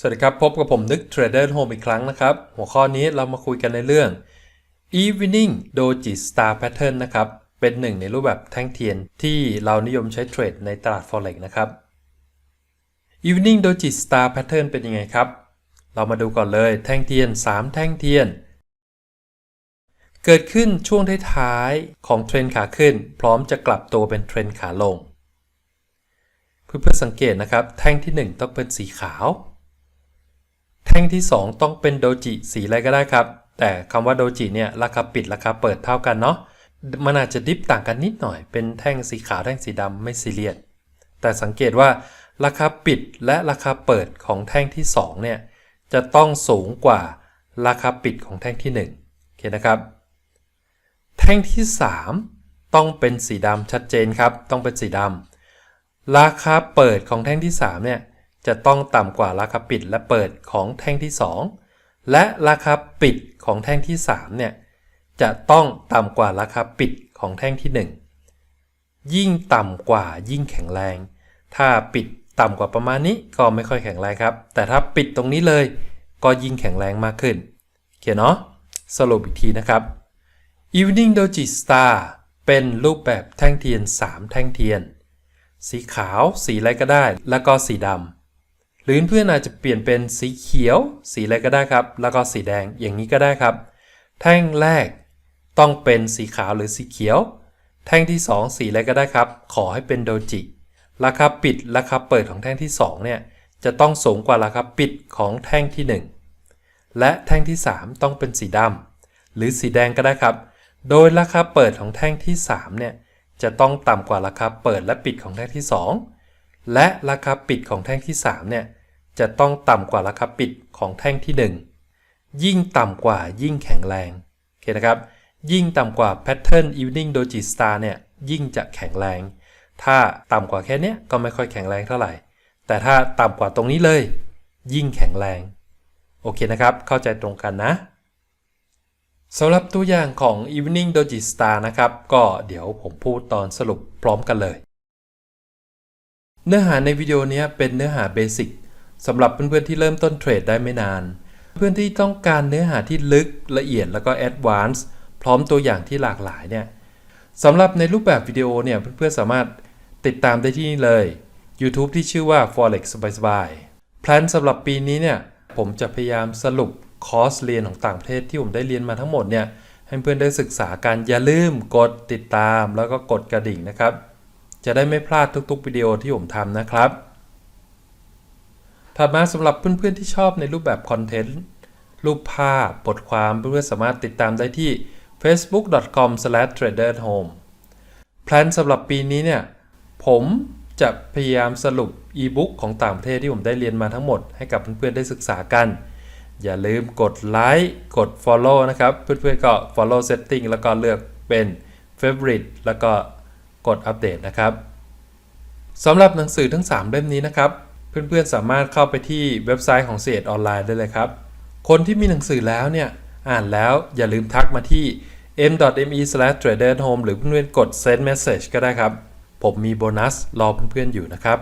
สวัสดีครับ พบกับผมนึก Trader Home อีกครั้งนะครับ หัวข้อนี้เรามาคุยกันในเรื่อง Evening Doji Star Pattern นะครับ เป็นหนึ่งในรูปแบบแท่งเทียนที่เรานิยมใช้เทรดในตลาด Forex นะครับ Evening Doji Star Pattern เป็นยังไงครับ เรามาดูก่อนเลยแท่งเทียน 3 แท่งเทียน เกิดขึ้นช่วงท้ายๆของเทรนขาขึ้น พร้อมจะกลับตัวเป็นเทรนขาลง เพื่อสังเกตนะครับ แท่งที่ 1 ต้องเป็นสีขาว ท่งที่ 2 ต้องเป็นโดจิสีอะไรก็ได้ครับ แต่คำว่าโดจิเนี่ยราคาปิดราคาเปิดเท่ากันเนาะมันอาจจะดิฟต่างกันนิดหน่อย เป็นแท่งสีขาวแท่งสีดำไม่ซีเรียสแต่สังเกตว่าราคาปิดและราคาเปิดของแท่งที่2เนี่ยจะต้องสูงกว่าราคาปิดของแท่งที่1โอเคนะครับ แท่งที่ 3 ต้องเป็นสีดำชัดเจนครับ ต้องเป็นสีดำราคาเปิดของแท่งที่3เนี่ย จะต้องต่ำกว่าราคาปิดและเปิดของแท่งที่ 2 และราคาปิดของแท่งที่3เนี่ยจะต้องต่ำกว่าราคาปิดของแท่งที่ 1 ยิ่งต่ำกว่ายิ่งแข็งแรง ถ้าปิดต่ำกว่าประมาณนี้ก็ไม่ค่อยแข็งแรงครับ แต่ถ้าปิดตรงนี้เลยก็ยิ่งแข็งแรงมากขึ้นโอเคเนาะสรุปอีกทีนะครับ Evening Doji Star เป็นรูปแบบแท่งเทียน 3 แท่งเทียน สีขาว สีอะไรก็ได้ แล้วก็สีดำ หรือเพื่อนอาจจะเปลี่ยนเป็นสีเขียว สีอะไรก็ได้ครับ แล้วก็สีแดงอย่างนี้ก็ได้ครับ แท่งแรกต้องเป็นสีขาวหรือสีเขียว แท่งที่ 2 สีอะไรก็ได้ครับ ขอให้เป็นโดจิ ราคาปิดราคาเปิดของแท่งที่ 2 เนี่ยจะต้องสูงกว่าราคาปิดของแท่งที่ 1 และแท่งที่ 3 ต้องเป็นสีดำหรือสีแดงก็ได้ครับ โดยราคาเปิดของแท่งที่3เนี่ยจะต้องต่ำกว่าราคาเปิดและปิดของแท่งที่ 2 และราคาปิดของแท่งที่3เนี่ย จะต้องต่ำกว่าราคาปิดของแท่งที่ 1 ยิ่งต่ำกว่ายิ่งแข็งแรงโอเคนะครับยิ่งต่ำกว่า Pattern Evening Doji Star เนี่ยยิ่งจะแข็งแรง ถ้าต่ำกว่าแค่เนี้ยก็ไม่ค่อยแข็งแรงเท่าไหร่ แต่ถ้าต่ำกว่าตรงนี้เลย ยิ่งแข็งแรง โอเคนะครับ เข้าใจตรงกันนะสำหรับตัวอย่างของ Evening Doji Star นะครับ ก็เดี๋ยวผมพูดตอนสรุปพร้อมกันเลย เนื้อหาในวิดีโอนี้เป็นเนื้อหาเบสิก สำหรับเพื่อนๆที่เริ่มต้นเทรดได้ไม่นาน เพื่อนที่ต้องการเนื้อหาที่ลึกละเอียดแล้วก็แอดวานซ์พร้อมตัวอย่างที่หลากหลายเนี่ยสำหรับในรูปแบบวิดีโอเนี่ยเพื่อนๆสามารถติดตามได้ที่นี่เลย YouTube ที่ชื่อว่า Forex สบายๆแพลนสำหรับปีนี้เนี่ยผมจะพยายามสรุปคอร์สเรียนของต่างประเทศที่ผมได้เรียนมาทั้งหมดเนี่ยให้เพื่อนได้ศึกษากันอย่าลืมกดติดตามแล้วก็กดกระดิ่งนะครับ จะได้ไม่พลาดทุกๆวิดีโอที่ผมทำนะครับ ถัดมาสำหรับเพื่อนๆที่ชอบในรูปแบบคอนเทนต์รูปภาพบทความเพื่อนๆสามารถติดตามได้ที่ facebook.com/traderhome แพลนสำหรับปีนี้เนี่ย ผมจะพยายามสรุปอีบุ๊กของต่างประเทศที่ผมได้เรียนมาทั้งหมดให้กับเพื่อนๆได้ศึกษากัน อย่าลืมกดไลค์กด Follow นะครับ เพื่อนๆก็ Follow Setting แล้วก็เลือกเป็น Favorite แล้วก็กดอัปเดตนะครับสำหรับหนังสือทั้ง 3 เล่มนี้นะครับ เพื่อนๆสามารถเข้าไปที่เว็บไซต์ของเศษออนไลน์ได้เลยครับ คนที่มีหนังสือแล้วเนี่ย อ่านแล้วอย่าลืมทักมาที่ m.me/traderhome หรือเพื่อนๆกด send message ก็ได้ครับ ผมมีโบนัสรอเพื่อนๆอยู่นะครับ